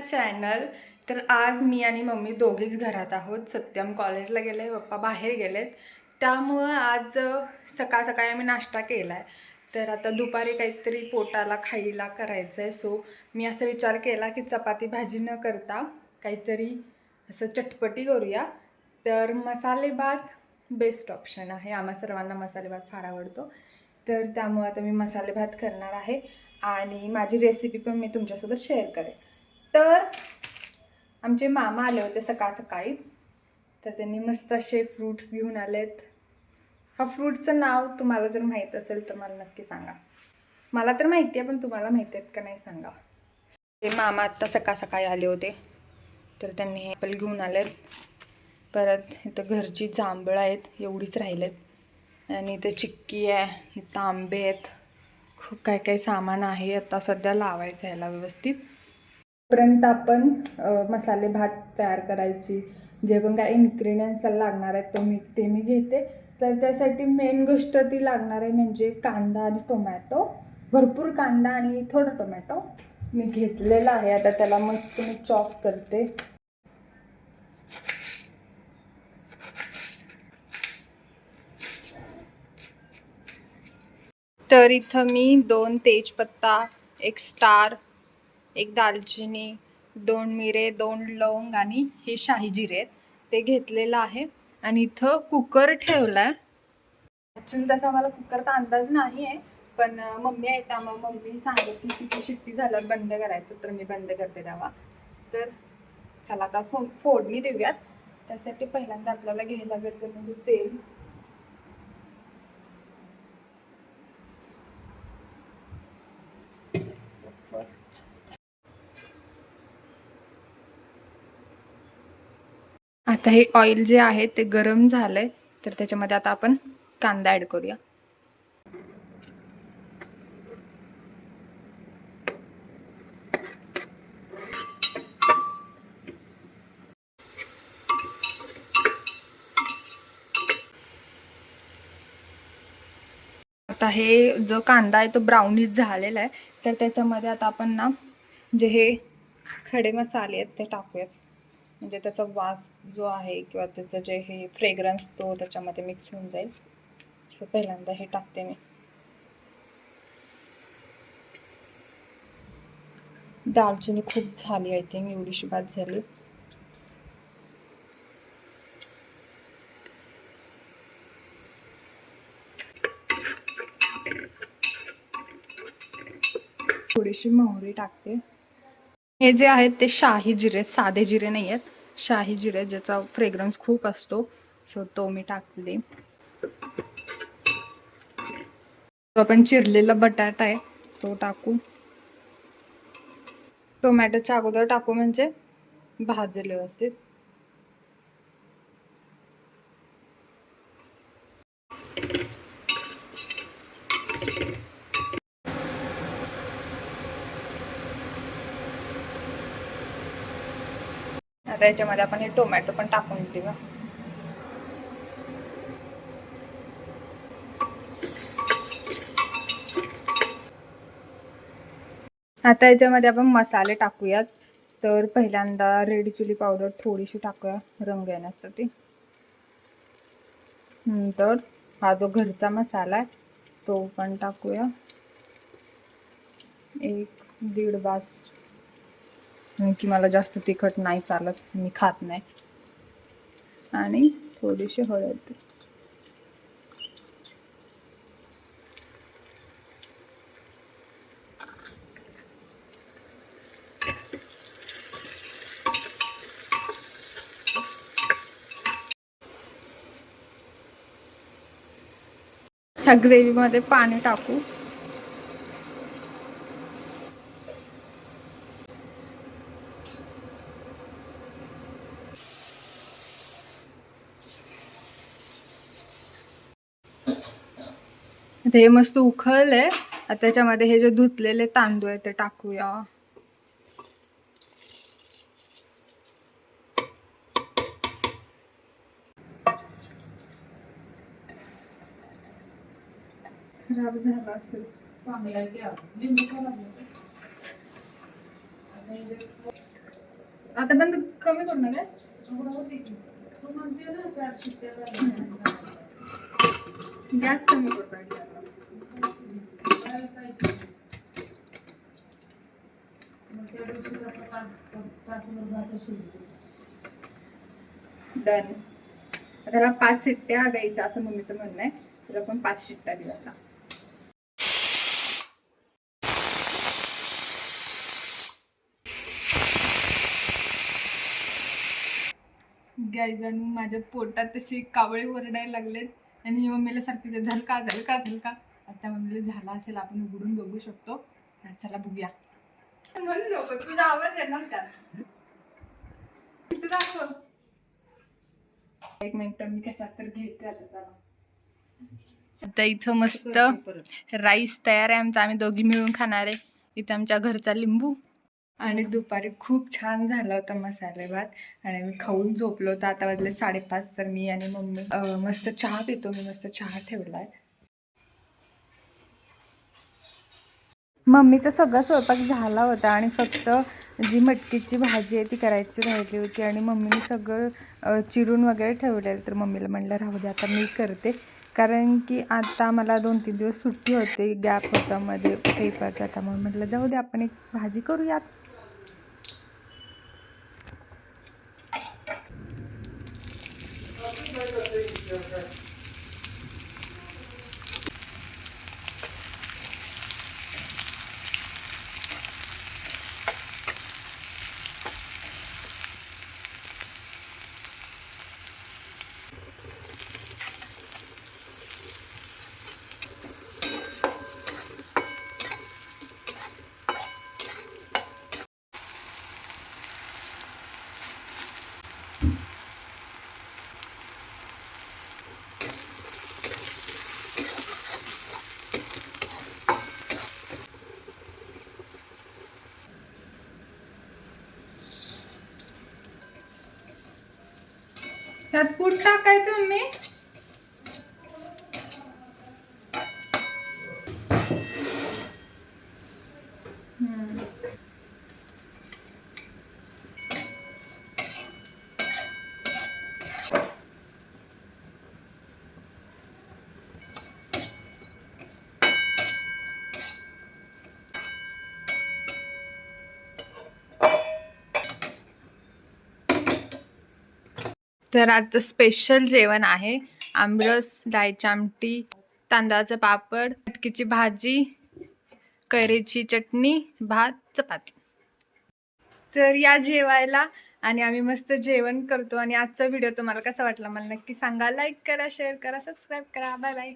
Channel तर आज मी आणि मम्मी दोघीच घरात आहोत. सत्यम कॉलेजला गेले पप्पा बाहेर गेलेत. त्यामुळं आज सकाळ सकाळी आम्ही नाश्ता केला आहे तर आता दुपारी काहीतरी पोटाला खायला करायचं आहे सो मी असा विचार केला की चपाती भाजी न करता काहीतरी असं चटपटी करूया. तर मसाले भात बेस्ट ऑप्शन आहे. आम्हा सर्वांना मसाले भात फार आवडतो. तर त्यामुळे आता मी मसाले भात करणार आहे. आणि माझी रेसिपी पण मी तुमच्यासोबत शेअर करेन. तर आमचे मामा आले होते सकाळ सकाळी. तर त्यांनी मस्त असे फ्रूट्स घेऊन आलेत. हा फ्रूटचं नाव तुम्हाला जर माहीत असेल तर मला नक्की सांगा. मला तर माहिती आहे पण तुम्हाला माहिती आहेत का नाही सांगा. ते मामा आत्ता सकाळ सकाळी आले होते. तर त्यांनी हे ॲपल घेऊन आलेत. परत इथं घरची जांभळं आहेत एवढीच राहिलेत. आणि इथं चिक्की आहे इथं आंबे आहेत. खूप काय काय सामान आहे आता सध्या लावायचं ह्याला व्यवस्थित. पर्यंत आपण मसाले भात तयार करायची जे पण काय इन्ग्रेडियंट्सला लागणार आहेत तो मी ते मी घेते. तर त्यासाठी मेन गोष्ट ती लागणार आहे म्हणजे कांदा आणि टोमॅटो भरपूर कांदा आणि थोडं टोमॅटो मी घेतलेला आहे. आता त्याला मस्त मी चॉप करते. तर इथं मी दोन तेजपत्ता एक स्टार एक दालचिनी दोन मिरे दोन लवंग आणि हे शाही जिरे आहेत. ते घेतलेलं आहे आणि इथं कुकर ठेवला आहे ॲक्च्युली तसा मला कुकरचा अंदाज नाही आहे पण मम्मी आहे त्यामुळे मम्मी सांगितली की ती शिट्टी झाल्यावर बंद करायचं तर मी बंद करते तेव्हा तर चला आता फो फोडणी देऊयात. त्यासाठी पहिल्यांदा आपल्याला घ्यायला लागेल ते म्हणजे तेल. फर्स्ट आता हे ऑइल जे आहे ते गरम झालंय तर त्याच्यामध्ये आता आपण कांदा ऍड करूया. आता हे जो कांदा आहे तो ब्राउनिश झालेला आहे तर त्याच्यामध्ये आता आपण ना जे हे खडे मसाले आहेत ते टाकूयात. म्हणजे त्याचा वास जो आहे किंवा त्याचं जे हे फ्रेग्रन्स तो त्याच्यामध्ये मिक्स होऊन जाईल. सो पहिल्यांदा हे टाकते मी. दालचिनी खूप झाली आय थिंक एवढीशी बाद झाली. थोडीशी मोहरी टाकते. हे जे आहेत ते शाही जिरे साधे जिरे नाही आहेत. शाही जिरे ज्याचा फ्रेग्रन्स खूप असतो. सो तो मी टाकले तो आपण चिरलेला बटाटा आहे तो टाकू. टोमॅटोच्या अगोदर टाकू म्हणजे भाजले व्यवस्थित. आता याच्यामध्ये आपण हे टोमॅटो पण टाकून देऊ आता याच्यामध्ये आपण मसाले टाकूयात. तर पहिल्यांदा रेड चिली पावडर थोडीशी टाकूया रंग येण्यासाठी. नंतर हा जो घरचा मसाला आहे तो पण टाकूया. एक दीड बास की मला जास्त तिखट नाही चालत मी खात नाही. आणि थोडीशी हळद. ह्या ग्रेव्हीमध्ये पाणी टाकू. आता हे मस्त उखळलंय. आता त्याच्यामध्ये हे जे धुतलेले तांदूळ आहे ते टाकूया. खराब झाला असेल? आता बंद कमी करू ना गॅस गॅस कमी करू डन त्याला पाच शिट्ट्या द्यायच्या असं मम्मीचं म्हणणं आहे. तर आपण पाच शिट्ट्या देऊ आता. गाईजांनी माझ्या पोटात तशी कावळे ओरडायला लागलेत. आणि मम्मीला सारखी झलका झलका झलका. आता मम्मीला झाला असेल आपण उघडून बघू शकतो. चला बघूया. म्हणू नको तुझा आवाज येणार त्यात इथं दाखव. एक मिनिट मी कसा तर घेते आता त्याला. आता इथं मस्त राईस तयार आहे आमचा. आम्ही दोघी मिळून खाणार आहे. इथं आमच्या घरचा लिंबू. आणि दुपारी खूप छान झाला होता मसाले भात. आणि मी खाऊन झोपलो होतो. आता वाजले साडेपाच तर मी आणि मम्मी मस्त चहा पितो. मी मस्त चहा ठेवला आहे मम्मीचा सगळा स्वयंपाक झाला होता आणि फक्त जी मटकीची भाजी आहे ती करायची राहिली होती आणि मम्मीने सगळं चिरून वगैरे ठेवलेलं तर मम्मीला म्हणलं राहू दे आता मी करते. कारण की आता मला दोन तीन दिवस सुट्टी होते गॅप होता मध्ये पेपरचा त्यामुळे म्हटलं जाऊ दे आपण एक भाजी करूयात. त्यात कूट टाकायचं मी तर आजचं स्पेशल जेवण आहे. आमरस डाळीची आमटी तांदळाचं पापड मटकीची भाजी कैरीची चटणी भात चपाती. तर या जेवायला आणि आम्ही मस्त जेवण करतो आणि आजचा व्हिडिओ तुम्हाला कसा वाटला मला नक्की सांगा. लाईक करा शेअर करा सबस्क्राईब करा. Bye bye